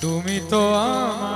তুমি তো আমার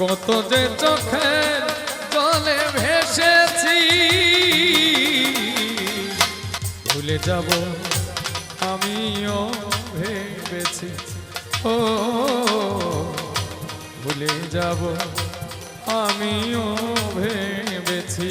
কত যে চোখের জলে ভেসেছি। ভুলে যাব আমিও ভেবেছি। ও ভুলে যাব আমিও ভেবেছি।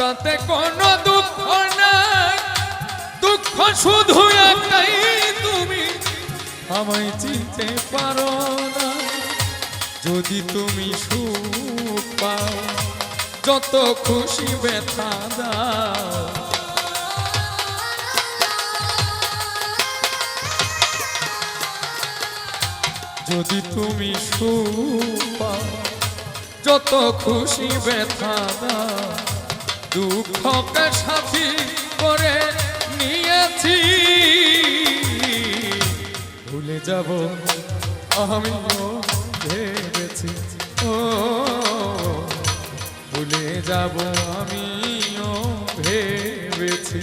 তাতে কোনো দুঃখ নাই। দুঃখ শুধু একটাই, তুমি আমায় চিনতে পারো না। যদি তুমি সুখ পাও, যত খুশি ব্যথা দাও। যদি তুমি সুখ পাও, যত খুশি ব্যথা দাও। দুঃখকে সাথী করে নিয়েছি। ভুলে যাব আমি ভেবেছি। ও ভুলে যাব আমিও ভেবেছি।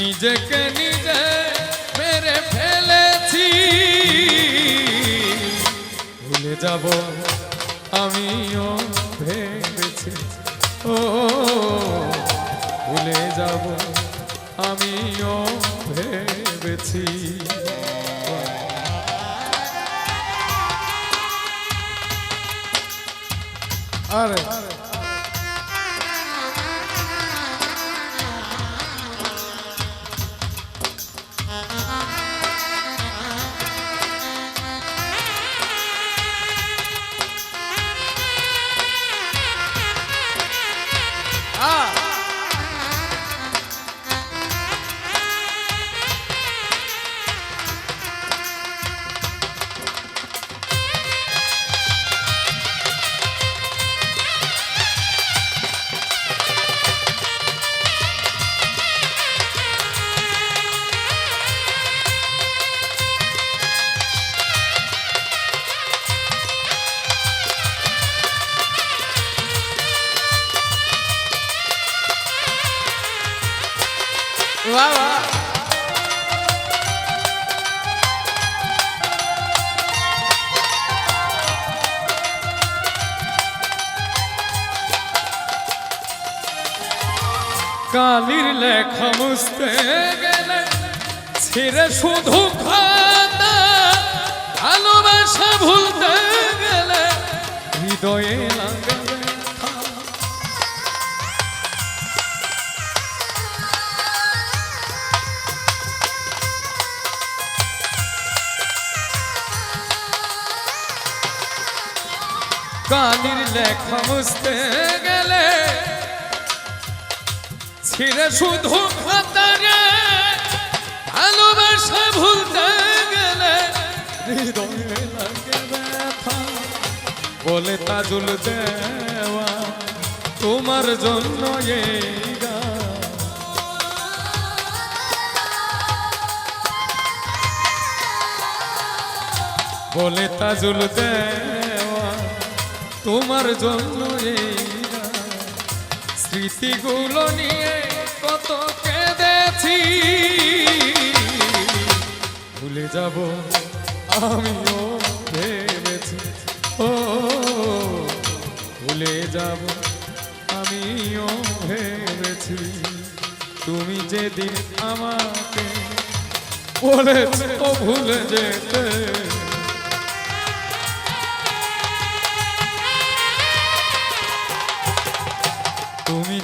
নিজেকে নিজে মেরে ফেলেছি। ভুলে যাব আমিও ভেবেছি। ও ভুলে যাব আমিও ভেবেছি। আরে। বাহ কালির লেখা মুছতে গেলে ছিঁড়ে শুধু খাতা ভালোবাসা ভুলতে গেলে হৃদয়ে লাগে কালির লেখা মুছতে গেলে ছিঁড়ে শুধু ভালোবাসা ভুলতে গেলে বলে তাজুল দেওয়া, তোমার জন্য এই। বলে তাজুল দেওয়া তোমার জন্য। স্মৃতিগুলো নিয়ে কত কেঁদেছি। ভুলে যাব, আমিও ভেবেছি। ও, ভুলে যাব, আমিও ভেবেছি। তুমি যেদিন আমাকে বলেছ ভুলে যেতে।